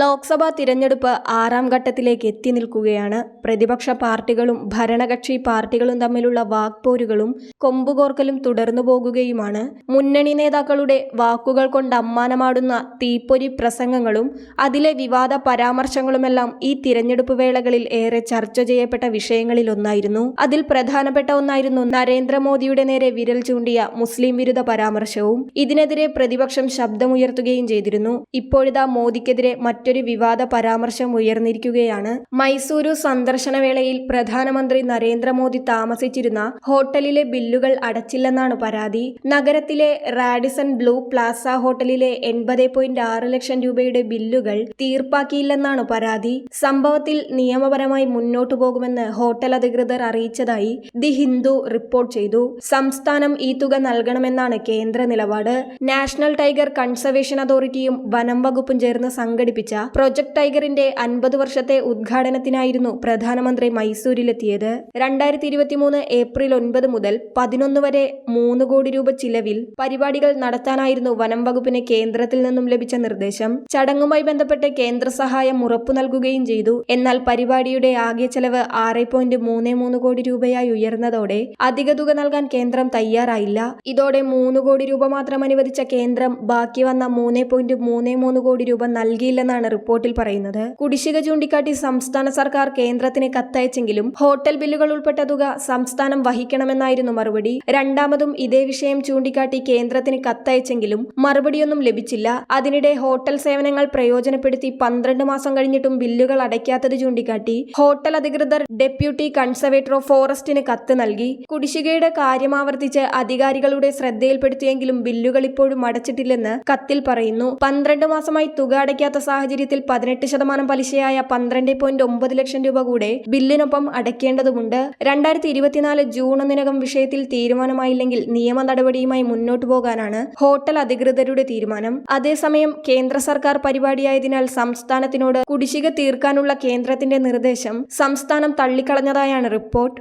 ലോക്സഭാ തിരഞ്ഞെടുപ്പ് ആറാം ഘട്ടത്തിലേക്ക് എത്തി നിൽക്കുകയാണ്. പ്രതിപക്ഷ പാർട്ടികളും ഭരണകക്ഷി പാർട്ടികളും തമ്മിലുള്ള വാക്പോരുകളും കൊമ്പുകോർക്കലും തുടർന്നു പോകുകയുമാണ്. മുന്നണി നേതാക്കളുടെ വാക്കുകൾ കൊണ്ട് അമ്മാനമാടുന്ന തീപ്പൊരി പ്രസംഗങ്ങളും അതിലെ വിവാദ പരാമർശങ്ങളുമെല്ലാം ഈ തിരഞ്ഞെടുപ്പ് വേളകളിൽ ഏറെ ചർച്ച ചെയ്യപ്പെട്ട വിഷയങ്ങളിലൊന്നായിരുന്നു അതിൽ പ്രധാനപ്പെട്ട ഒന്നായിരുന്നു നരേന്ദ്രമോദിയുടെ നേരെ വിരൽ ചൂണ്ടിയ മുസ്ലിം വിരുദ്ധ പരാമർശവും. ഇതിനെതിരെ പ്രതിപക്ഷം ശബ്ദമുയർത്തുകയും ചെയ്തിരുന്നു. ഇപ്പോഴിതാ മോദിക്കെതിരെ മറ്റൊരു വിവാദ പരാമർശം ഉയർന്നിരിക്കുകയാണ്. മൈസൂരു സന്ദർശനവേളയിൽ പ്രധാനമന്ത്രി നരേന്ദ്രമോദി താമസിച്ചിരുന്ന ഹോട്ടലിലെ ബില്ലുകൾ അടച്ചില്ലെന്നാണ് പരാതി. നഗരത്തിലെ റാഡിസൺ ബ്ലൂ പ്ലാസ ഹോട്ടലിലെ എൺപത് പോയിന്റ് ആറ് ലക്ഷം രൂപയുടെ ബില്ലുകൾ തീർപ്പാക്കിയില്ലെന്നാണ് പരാതി. സംഭവത്തിൽ നിയമപരമായി മുന്നോട്ടു പോകുമെന്ന് ഹോട്ടൽ അധികൃതർ അറിയിച്ചതായി ദി ഹിന്ദു റിപ്പോർട്ട് ചെയ്തു. സംസ്ഥാനം ഈ തുക നൽകണമെന്നാണ് കേന്ദ്ര നിലപാട്. നാഷണൽ ടൈഗർ കൺസർവേഷൻ അതോറിറ്റിയും വനം വകുപ്പും ചേർന്ന് സംഘടിപ്പിച്ച പ്രൊജക്ട് ടൈഗറിന്റെ അൻപത് വർഷത്തെ ഉദ്ഘാടനത്തിനായിരുന്നു പ്രധാനമന്ത്രി മൈസൂരിലെത്തിയത്. രണ്ടായിരത്തി ഇരുപത്തിമൂന്ന് ഏപ്രിൽ ഒൻപത് മുതൽ പതിനൊന്ന് വരെ മൂന്ന് കോടി രൂപ ചിലവിൽ പരിപാടികൾ നടത്താനായിരുന്നു വനം വകുപ്പിന് കേന്ദ്രത്തിൽ നിന്നും ലഭിച്ച നിർദ്ദേശം. ചടങ്ങുമായി ബന്ധപ്പെട്ട് കേന്ദ്ര സഹായം ഉറപ്പു നൽകുകയും ചെയ്തു. എന്നാൽ പരിപാടിയുടെ ആകെ ചെലവ് ആറ് പോയിന്റ് മൂന്ന് മൂന്ന് കോടി രൂപയായി ഉയർന്നതോടെ അധിക തുക നൽകാൻ കേന്ദ്രം തയ്യാറായില്ല. ഇതോടെ മൂന്ന് കോടി രൂപ മാത്രം അനുവദിച്ച കേന്ദ്രം ബാക്കി വന്ന മൂന്ന് പോയിന്റ് മൂന്ന് മൂന്ന് കോടി രൂപ നൽകിയില്ലെന്നാണ് റിപ്പോർട്ടിൽ പറയുന്നത്. കുടിശ്ശിക ചൂണ്ടിക്കാട്ടി സംസ്ഥാന സർക്കാർ കേന്ദ്രത്തിന് കത്തയച്ചെങ്കിലും ഹോട്ടൽ ബില്ലുകൾ ഉൾപ്പെട്ട തുക സംസ്ഥാനം വഹിക്കണമെന്നായിരുന്നു മറുപടി. രണ്ടാമതും ഇതേ വിഷയം ചൂണ്ടിക്കാട്ടി കേന്ദ്രത്തിന് കത്തയച്ചെങ്കിലും മറുപടിയൊന്നും ലഭിച്ചില്ല. അതിനിടെ ഹോട്ടൽ സേവനങ്ങൾ പ്രയോജനപ്പെടുത്തി പന്ത്രണ്ട് മാസം കഴിഞ്ഞിട്ടും ബില്ലുകൾ അടയ്ക്കാത്തത് ചൂണ്ടിക്കാട്ടി ഹോട്ടൽ അധികൃതർ ഡെപ്യൂട്ടി കൺസർവേറ്റർ ഓഫ് ഫോറസ്റ്റിന് കത്ത് നൽകി. കുടിശ്ശികയുടെ കാര്യമാവർത്തിച്ച് അധികാരികളുടെ ശ്രദ്ധയിൽപ്പെടുത്തിയെങ്കിലും ബില്ലുകൾ ഇപ്പോഴും അടച്ചിട്ടില്ലെന്ന് കത്തിൽ പറയുന്നു. പന്ത്രണ്ട് മാസമായി തുക അടയ്ക്കാത്ത സാഹചര്യത്തിൽ പതിനെട്ട് ശതമാനം പലിശയായ പന്ത്രണ്ട് പോയിന്റ് ഒമ്പത് ലക്ഷം രൂപ കൂടെ ബില്ലിനൊപ്പം അടയ്ക്കേണ്ടതുണ്ട് രണ്ടായിരത്തി ഇരുപത്തിനാല് ജൂൺ ഒന്നിനകം വിഷയത്തിൽ തീരുമാനമായില്ലെങ്കിൽ നിയമ നടപടിയുമായി മുന്നോട്ടു പോകാനാണ് ഹോട്ടൽ അധികൃതരുടെ തീരുമാനം. അതേസമയം കേന്ദ്ര സർക്കാർ പരിപാടിയായതിനാൽ സംസ്ഥാനത്തിനോട് കുടിശ്ശിക തീർക്കാനുള്ള കേന്ദ്രത്തിന്റെ നിർദ്ദേശം സംസ്ഥാനം തള്ളിക്കളഞ്ഞതായാണ് റിപ്പോർട്ട്.